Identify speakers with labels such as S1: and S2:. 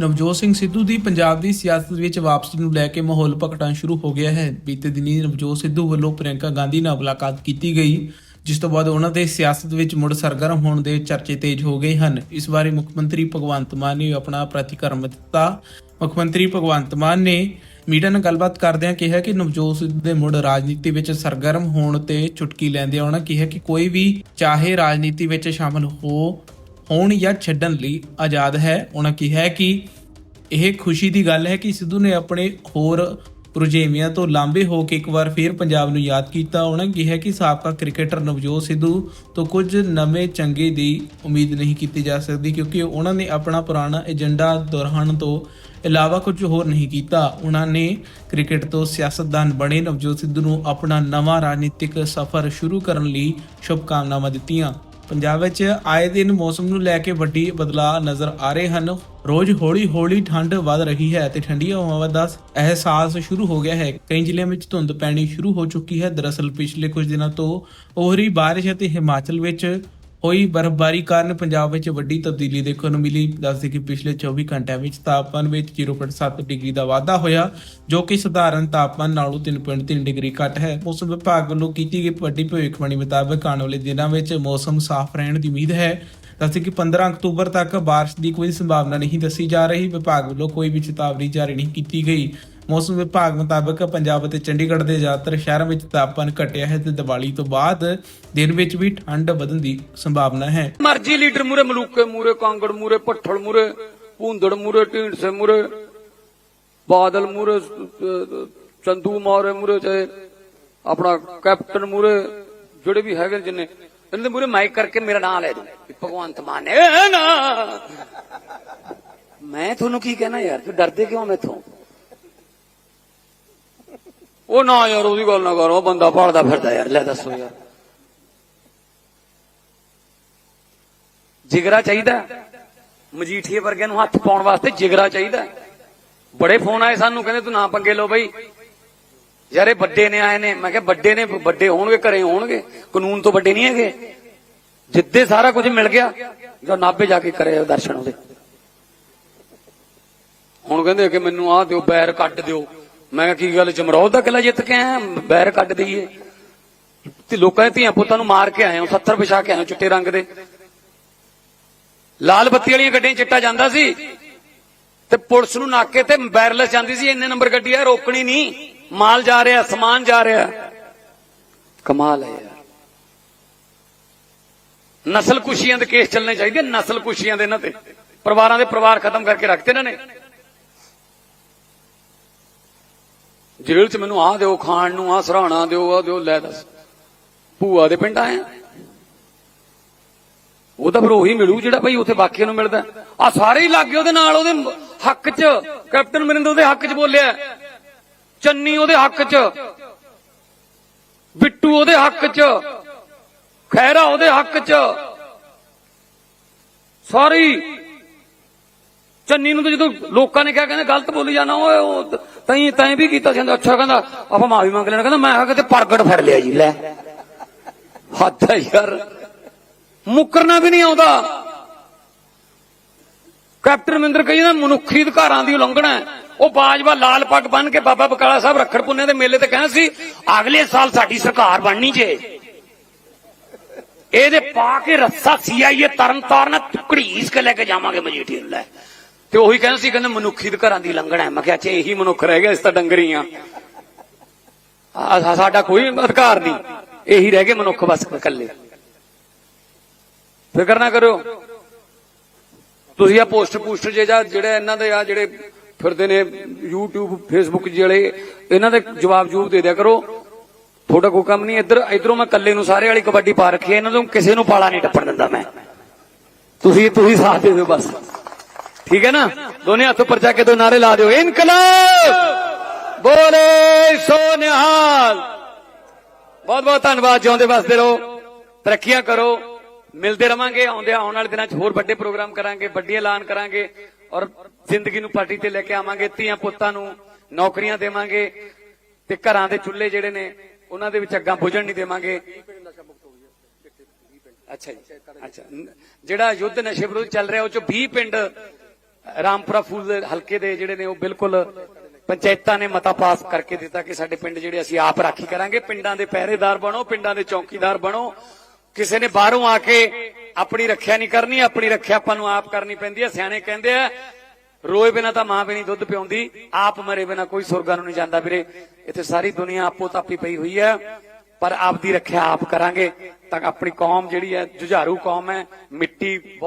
S1: ਨਵਜੋਤ ਸਿੰਘ ਸਿੱਧੂ ਦੀ ਪੰਜਾਬ ਦੀ ਸਿਆਸਤ ਵਿੱਚ ਵਾਪਸੀ ਨੂੰ ਲੈ ਕੇ ਮਾਹੌਲ ਭਖਣਾ ਸ਼ੁਰੂ ਹੋ ਗਿਆ ਹੈ। ਬੀਤੇ ਦਿਨੀ ਨਵਜੋਤ ਸਿੱਧੂ ਵੱਲੋਂ ਪ੍ਰਿਯੰਕਾ ਗਾਂਧੀ ਨਾਲ ਮੁਲਾਕਾਤ ਕੀਤੀ ਗਈ, ਜਿਸ ਤੋਂ ਬਾਅਦ ਉਹਨਾਂ ਦੇ ਸਿਆਸਤ ਵਿੱਚ ਮੁੜ ਸਰਗਰਮ ਹੋਣ ਦੇ ਚਰਚੇ ਤੇਜ਼ ਹੋ ਗਏ ਹਨ। ਇਸ ਬਾਰੇ ਮੁੱਖ ਮੰਤਰੀ ਭਗਵੰਤ ਮਾਨ ਨੇ ਆਪਣਾ ਪ੍ਰਤੀਕਰਮ ਦਿੱਤਾ। ਮੁੱਖ ਮੰਤਰੀ ਭਗਵੰਤ ਮਾਨ ਨੇ ਮੀਡੀਆ ਨਾਲ ਗੱਲਬਾਤ ਕਰਦਿਆਂ ਕਿਹਾ ਕਿ ਨਵਜੋਤ ਸਿੱਧੂ ਦੇ ਮੁੜ ਰਾਜਨੀਤੀ ਵਿੱਚ ਸਰਗਰਮ ਹੋਣ ਤੇ ਚੁਟਕੀ ਲੈਂਦਿਆਂ ਉਹਨਾਂ ਕਿਹਾ ਕਿ ਕੋਈ ਵੀ ਚਾਹੇ ਰਾਜਨੀਤੀ ਵਿੱਚ ਸ਼ਾਮਲ ਹੋ ਹੋਣ ਜਾਂ ਛੱਡਣ ਲਈ ਆਜ਼ਾਦ ਹੈ। ਉਹਨਾਂ ਕਿਹਾ ਕਿ ਇਹ ਖੁਸ਼ੀ ਦੀ ਗੱਲ ਹੈ ਕਿ ਸਿੱਧੂ ਨੇ ਆਪਣੇ ਹੋਰ ਰੁਝੇਵਿਆਂ ਤੋਂ ਲਾਂਬੇ ਹੋ ਕੇ ਇੱਕ ਵਾਰ ਫੇਰ ਪੰਜਾਬ ਨੂੰ ਯਾਦ ਕੀਤਾ। ਉਹਨਾਂ ਕਿਹਾ ਕਿ ਸਾਬਕਾ ਕ੍ਰਿਕਟਰ ਨਵਜੋਤ ਸਿੱਧੂ ਤੋਂ ਕੁਝ ਨਵੇਂ ਚੰਗੇ ਦੀ ਉਮੀਦ ਨਹੀਂ ਕੀਤੀ ਜਾ ਸਕਦੀ ਕਿਉਂਕਿ ਉਹਨਾਂ ਨੇ ਆਪਣਾ ਪੁਰਾਣਾ ਏਜੰਡਾ ਦੁਹਰਾਉਣ ਤੋਂ ਇਲਾਵਾ ਕੁਝ ਹੋਰ ਨਹੀਂ ਕੀਤਾ। ਉਹਨਾਂ ਨੇ ਕ੍ਰਿਕਟ ਤੋਂ ਸਿਆਸਤਦਾਨ ਬਣੇ। ਨਵਜੋਤ ਸਿੱਧੂ ਨੂੰ ਆਪਣਾ ਨਵਾਂ ਰਾਜਨੀਤਿਕ ਸਫ਼ਰ ਸ਼ੁਰੂ ਕਰਨ ਲਈ ਸ਼ੁਭਕਾਮਨਾਵਾਂ ਦਿੱਤੀਆਂ। ਪੰਜਾਬ ਵਿੱਚ ਆਏ ਦਿਨ ਮੌਸਮ ਨੂੰ ਲੈ ਕੇ ਵੱਡੀ ਬਦਲਾਅ ਨਜ਼ਰ ਆ ਰਹੇ ਹਨ। ਰੋਜ਼ ਹੌਲੀ-ਹੌਲੀ ਠੰਡ ਵੱਧ ਰਹੀ ਹੈ ਤੇ ਠੰਡੀਆਂ ਹਵਾਵਾਂ ਦਾ ਅਹਿਸਾਸ ਸ਼ੁਰੂ ਹੋ ਗਿਆ ਹੈ। ਕਈ ਜ਼ਿਲ੍ਹਿਆਂ ਵਿੱਚ ਧੁੰਦ ਪੈਣੀ ਸ਼ੁਰੂ ਹੋ ਚੁੱਕੀ ਹੈ। ਦਰਅਸਲ ਪਿਛਲੇ ਕੁਝ ਦਿਨਾਂ ਤੋਂ ਹੋ ਰਹੀ ਬਾਰਿਸ਼ ਅਤੇ ਹਿਮਾਚਲ ਵਿੱਚ ਹੋਈ ਬਰਫ਼ਬਾਰੀ ਕਾਰਨ ਪੰਜਾਬ ਵਿੱਚ ਵੱਡੀ ਤਬਦੀਲੀ ਦੇਖਣ ਨੂੰ ਮਿਲੀ। ਦੱਸਦੇ ਕਿ ਪਿਛਲੇ 24 ਘੰਟਿਆਂ ਵਿੱਚ ਤਾਪਮਾਨ ਵਿੱਚ 0.7 ਡਿਗਰੀ ਦਾ ਵਾਧਾ ਹੋਇਆ, ਜੋ ਕਿ ਸਧਾਰਨ ਤਾਪਮਾਨ ਨਾਲੋਂ 3.3 ਡਿਗਰੀ ਘੱਟ ਹੈ। ਮੌਸਮ ਵਿਭਾਗ ਵੱਲੋਂ ਕੀਤੀ ਗਈ ਵੱਡੀ ਭਵਿੱਖਬਾਣੀ ਮੁਤਾਬਕ ਆਉਣ ਵਾਲੇ ਦਿਨਾਂ ਵਿੱਚ ਮੌਸਮ ਸਾਫ਼ ਰਹਿਣ ਦੀ ਉਮੀਦ ਹੈ। ਦੱਸਦੇ ਕਿ 15 ਅਕਤੂਬਰ ਤੱਕ ਬਾਰਿਸ਼ ਦੀ ਕੋਈ ਸੰਭਾਵਨਾ ਨਹੀਂ ਦੱਸੀ ਜਾ ਰਹੀ। ਵਿਭਾਗ ਵੱਲੋਂ ਕੋਈ ਵੀ ਚੇਤਾਵਨੀ ਜਾਰੀ ਨਹੀਂ ਕੀਤੀ ਗਈ। ਮੌਸਮ ਵਿਭਾਗ ਮੁਤਾਬਕ ਪੰਜਾਬ ਅਤੇ ਚੰਡੀਗੜ੍ਹ ਦੇ ਜ਼ਿਆਦਾਤਰ ਸ਼ਹਿਰਾਂ ਵਿੱਚ ਤਾਪਮਾਨ ਘਟਿਆ ਹੈ ਤੇ ਦੀਵਾਲੀ ਤੋਂ ਬਾਅਦ ਦਿਨ ਵਿੱਚ ਵੀ ਠੰਡ ਵਧਣ ਦੀ ਸੰਭਾਵਨਾ ਹੈ।
S2: ਮਰਜ਼ੀ ਲੀਡਰ ਮੂਰੇ ਮਲੂਕੇ ਮੂਰੇ ਕਾਂਗੜ ਮੂਰੇ ਪੱਠਲ ਮੂਰੇ ਭੂੰਦੜ ਮੂਰੇ ਢੀਂਡਸੇ ਮੂਰੇ ਬਾਦਲ ਮੂਰੇ ਚੰਦੂ ਮਾਰੇ ਮੂਰੇ ਤੇ ਆਪਣਾ ਕੈਪਟਨ ਮੂਰੇ ਜਿਹੜੇ ਵੀ ਹੈਗੇ ਜਿੰਨੇ, ਇਹਨਾਂ ਦੇ ਮੂਰੇ ਮਾਈਕ ਕਰਕੇ ਮੇਰਾ ਨਾਮ ਲੈ ਦੋ ਭਗਵੰਤ ਮਾਨ ਨਾ। ਮੈਂ ਤੁਹਾਨੂੰ ਕੀ ਕਹਿਣਾ ਯਾਰ, ਤੂੰ ਡਰਦੇ ਕਿਉਂ ਮੈਥੋਂ? ਉਹ ਨਾ ਯਾਰ, ਉਹਦੀ ਗੱਲ ਨਾ ਕਰੋ ਬੰਦਾ ਭਾਲਦਾ ਫਿਰਦਾ ਯਾਰ, ਲੈ ਦੱਸੋ ਯਾਰ। ਜਿਗਰਾ ਚਾਹੀਦਾ ਮਜੀਠੀਏ ਵਰਗਿਆਂ ਨੂੰ ਹੱਥ ਪਾਉਣ ਵਾਸਤੇ ਜਿਗਰਾ ਚਾਹੀਦਾ ਬੜੇ ਫੋਨ ਆਏ ਸਾਨੂੰ, ਕਹਿੰਦੇ ਤੂੰ ਨਾ ਪੰਗੇ ਲਓ ਬਈ। ਯਾਰ, ਇਹ ਵੱਡੇ ਨੇ, ਆਏ ਨੇ। ਮੈਂ ਕਿਹਾ, ਵੱਡੇ ਨੇ, ਵੱਡੇ ਹੋਣਗੇ, ਘਰੇ ਹੋਣਗੇ। ਕਾਨੂੰਨ ਤੋਂ ਵੱਡੇ ਨਹੀਂ ਹੈਗੇ। ਜਿੱਦੇ ਸਾਰਾ ਕੁਝ ਮਿਲ ਗਿਆ, ਜੋ ਨਾਭੇ ਜਾ ਕੇ ਕਰੇ ਦਰਸ਼ਨ ਉਹਦੇ। ਹੁਣ ਕਹਿੰਦੇ ਕਿ ਮੈਨੂੰ ਆਹ ਦਿਓ, ਬੈਰ ਕੱਢ ਦਿਓ। ਮੈਂ ਕਿਹਾ, ਕੀ ਗੱਲ, ਜਮਰੌਦ ਦਾ ਕਿਲਾ ਜਿੱਤ ਕੇ ਆਇਆ? ਬੈਰ ਕੱਢ ਦਈਏ। ਤੇ ਲੋਕਾਂ ਦੇ ਧੀਆਂ ਪੁੱਤਾਂ ਨੂੰ ਮਾਰ ਕੇ ਆਏ ਹਾਂ 70 ਵਿਛਾ ਕੇ ਆਏ ਹਾਂ ਚਿੱਟੇ ਰੰਗ ਦੇ। ਲਾਲ ਬੱਤੀ ਵਾਲੀਆਂ ਗੱਡੀਆਂ ਚਿੱਟਾ ਜਾਂਦਾ ਸੀ। ਤੇ ਪੁਲਿਸ ਨੂੰ ਨਾਕੇ ਤੇ ਬੈਰਲੈਸ ਜਾਂਦੀ ਸੀ, ਇੰਨੇ ਨੰਬਰ ਗੱਡੀ ਆ, ਰੋਕਣੀ ਨਹੀਂ। ਮਾਲ ਜਾ ਰਿਹਾ, ਸਮਾਨ ਜਾ ਰਿਹਾ। ਕਮਾਲ ਹੈ ਯਾਰ। ਨਸਲ ਕੁਸ਼ੀਆਂ ਦੇ ਕੇਸ ਚੱਲਣੇ ਚਾਹੀਦੇ ਨਸਲ ਕੁਸ਼ੀਆਂ ਦੇ ਇਹਨਾਂ ਤੇ। ਪਰਿਵਾਰਾਂ ਦੇ ਪਰਿਵਾਰ ਖਤਮ ਕਰਕੇ ਰੱਖਤੇ ਇਹਨਾਂ ਨੇ। ਜੇਲ੍ਹ 'ਚ ਮੈਨੂੰ ਆਹ ਦਿਓ, ਖਾਣ ਨੂੰ ਆਹ, ਸਰਾਣਾ ਦਿਓ, ਆਹ ਦਿਓ, ਲੈ ਦੱਸ। ਭੂਆ ਦੇ ਪਿੰਡ ਆਏ ਉਹ ਤਾਂ ਫਿਰ ਉਹੀ ਮਿਲੂ ਜਿਹੜਾ ਭਾਈ ਉੱਥੇ ਬਾਕੀਆਂ ਨੂੰ ਮਿਲਦਾ। ਆ ਸਾਰੇ ਹੀ ਲੱਗ ਗਏ ਉਹਦੇ ਨਾਲ ਉਹਦੇ ਹੱਕ 'ਚ, ਕੈਪਟਨ ਮਰਿੰਦਰ ਉਹਦੇ ਹੱਕ 'ਚ ਬੋਲਿਆ। ਚੰਨੀ ਉਹਦੇ ਹੱਕ 'ਚ, ਬਿੱਟੂ ਉਹਦੇ ਹੱਕ 'ਚ ਖੈਰਾ ਉਹਦੇ ਹੱਕ 'ਚ। ਸਾਰੀ ਚੰਨੀ ਨੂੰ ਤਾਂ ਜਦੋਂ ਲੋਕਾਂ ਨੇ ਕਿਹਾ, ਕਹਿੰਦੇ ਗਲਤ ਬੋਲੀ ਜਾਣਾ, ਓਏ, ਉਹ ਤੈਂ ਤੈਂ ਵੀ ਕੀਤਾ ਸੀ ਕਹਿੰਦਾ, ਅੱਛਾ ਕਹਿੰਦਾ, ਆਪਾਂ ਮਾਫੀ ਮੰਗ ਲੈਣਾ। ਕਹਿੰਦਾ, ਮੈਂ ਆ ਕਿਤੇ ਪ੍ਰਗਟ ਫੜ ਲਿਆ ਜੀ, ਲੈ। ਹੱਦ ਹੈ ਯਾਰ। ਮੁਕਰਨਾ ਵੀ ਨਹੀਂ ਆਉਂਦਾ। ਕੈਪਟਨ ਮਹਿੰਦਰ ਕਹੀ ਮਨੁੱਖੀ ਅਧਿਕਾਰਾਂ ਦੀ ਉਲੰਘਣਾ ਉਹ ਬਾਜਵਾ ਲਾਲ ਪੱਗ ਬੰਨ ਕੇ ਬਾਬਾ ਬਕਾਲਾ ਸਾਹਿਬ ਰੱਖੜ ਪੁੰਨੇ ਦੇ ਮੇਲੇ ਤੇ ਕਹਿੰਦਾ ਸੀ, ਅਗਲੇ ਸਾਲ ਸਾਡੀ ਸਰਕਾਰ ਬਣਨੀ ਜੇ। ਇਹਦੇ ਪਾ ਕੇ ਰੱਸਾ ਸੀਆਈਏ ਤਰਨ ਤਾਰਨ ਘੜੀਸ ਕੇ ਲੈ ਕੇ ਜਾਵਾਂਗੇ ਮਜੀਠੀ ਨੂੰ, ਲੈ। ਤੇ ਉਹੀ ਕਹਿੰਦੇ ਸੀ, ਕਹਿੰਦੇ ਮਨੁੱਖੀ ਅਧਿਕਾਰਾਂ ਦੀ ਲੰਘਣਾ ਹੈ। ਮੈਂ ਕਿਹਾ, ਅੱਛਾ, ਇਹੀ ਮਨੁੱਖ ਰਹਿ ਗਿਆ ਇਸ ਤਾਂ ਡੰਗਰੀ ਆ ਆ ਸਾਡਾ ਕੋਈ ਅਧਿਕਾਰ ਨਹੀਂ। ਇਹੀ ਰਹਿ ਗਏ ਮਨੁੱਖ ਬਸ ਇਕੱਲੇ। ਫਿਕਰ ਨਾ ਕਰੋ ਤੁਸੀਂ ਆ ਪੋਸਟ ਪੋਸਟਰ ਜੇ ਜਾਂ ਜਿਹੜੇ ਇਹਨਾਂ ਦੇ ਆ ਜਿਹੜੇ ਫਿਰਦੇ ਨੇ YouTube, Facebook ਜਿਹੜੇ, ਇਹਨਾਂ ਦੇ ਜਵਾਬ ਜੂਬ ਦੇ ਦਿਆ ਕਰੋ। ਤੁਹਾਡਾ ਕੋਈ ਕੰਮ ਨਹੀਂ। ਇੱਧਰ, ਇਧਰੋਂ ਮੈਂ ਕੱਲੇ ਨੂੰ ਸਾਰੇ ਵਾਲੀ ਕਬੱਡੀ ਪਾ ਰੱਖੀ ਹੈ। ਇਹਨਾਂ ਤੋਂ ਕਿਸੇ ਨੂੰ ਪਾਲਾ ਨਹੀਂ ਟੱਪਣ ਦਿੰਦਾ ਮੈਂ। ਤੁਸੀਂ ਤੁਸੀਂ ਸਾਥ ਦੇ ਦਿਓ ਬਸ। ਠੀਕ ਹੈ ਨਾ? ਦੋਨੇ ਹੱਥ ਉੱਪਰ ਜਾ ਕੇ ਦੋ ਨਾਰੇ ਲਾ ਦਿਓ। ਇਨਕਲਾਬ! ਬੋਲੇ ਸੋ ਬਹੁਤ ਬਹੁਤ ਧੰਨਵਾਦ, ਜਿਉਂਦੇ ਵਸਦੇ ਰਹੋ। ਤਰੱਕੀਆਂ ਕਰੋ। ਮਿਲਦੇ ਰਵਾਂਗੇ ਆਉਂਦੇ ਆਉਣ ਵਾਲੇ ਦਿਨਾਂ 'ਚ ਹੋਰ ਵੱਡੇ ਪ੍ਰੋਗਰਾਮ ਕਰਾਂਗੇ, ਵੱਡੇ ਐਲਾਨ ਕਰਾਂਗੇ ਔਰ ਜ਼ਿੰਦਗੀ ਨੂੰ ਪਾਰਟੀ ਤੇ ਲੈ ਕੇ ਆਵਾਂਗੇ, ਧੀਆਂ ਪੁੱਤਾਂ ਨੂੰ ਨੌਕਰੀਆਂ ਦੇਵਾਂਗੇ ਤੇ ਘਰਾਂ ਦੇ ਚੁੱਲ੍ਹੇ ਜਿਹੜੇ ਨੇ, ਉਹਨਾਂ ਦੇ ਵਿੱਚ ਅੱਗਾਂ ਬੁਝਣ ਨਹੀਂ ਦੇਵਾਂਗੇ। ਅੱਛਾ ਜੀ, ਅੱਛਾ। ਜਿਹੜਾ ਯੁੱਧ ਨਸ਼ੇ ਵਿਰੁੱਧ ਚੱਲ ਰਿਹਾ, ਉਹ ਚ 20 ਪਿੰਡ ਰਾਮਪੁਰਾ ਫੂਲ ਦੇ ਹਲਕੇ ਦੇ ਜਿਹੜੇ ਨੇ ਉਹ ਬਿਲਕੁਲ ਪੰਚਾਇਤਾਂ ਨੇ ਮਤਾ ਪਾਸ ਕਰਕੇ ਦਿੱਤਾ ਕਿ ਸਾਡੇ ਪਿੰਡ ਜਿਹੜੇ ਅਸੀਂ ਆਪ ਰਾਖੀ ਕਰਾਂਗੇ। ਪਿੰਡਾਂ ਦੇ ਪਹਿਰੇਦਾਰ ਬਣੋ, ਪਿੰਡਾਂ ਦੇ ਚੌਕੀਦਾਰ ਬਣੋ। ਕਿਸੇ ਨੇ ਬਾਹਰੋਂ ਆ ਕੇ ਆਪਣੀ ਰੱਖਿਆ ਨਹੀਂ ਕਰਨੀ, ਆਪਣੀ ਰੱਖਿਆ ਆਪਾਂ ਨੂੰ ਆਪ ਕਰਨੀ ਪੈਂਦੀ ਹੈ। ਸਿਆਣੇ ਕਹਿੰਦੇ ਆ, ਰੋਏ ਬਿਨਾ ਤਾਂ ਮਾਂ ਵੀ ਨਹੀਂ ਦੁੱਧ ਪਿਉਂਦੀ, ਆਪ ਮਰੇ ਬਿਨਾ ਕੋਈ ਸੁਰਗਾਂ ਨੂੰ ਨਹੀਂ ਜਾਂਦਾ ਵੀਰੇ। ਇੱਥੇ ਸਾਰੀ ਦੁਨੀਆ ਆਪੋ ਤਾਪੀ ਪਈ ਹੋਈ ਹੈ, ਪਰ ਆਪ ਦੀ ਰੱਖਿਆ ਆਪ ਕਰਾਂਗੇ ਤਾਂ ਆਪਣੀ ਕੌਮ ਜਿਹੜੀ ਹੈ, ਜੁਝਾਰੂ ਕੌਮ ਹੈ, ਮਿੱਟੀ ਬਹੁਤ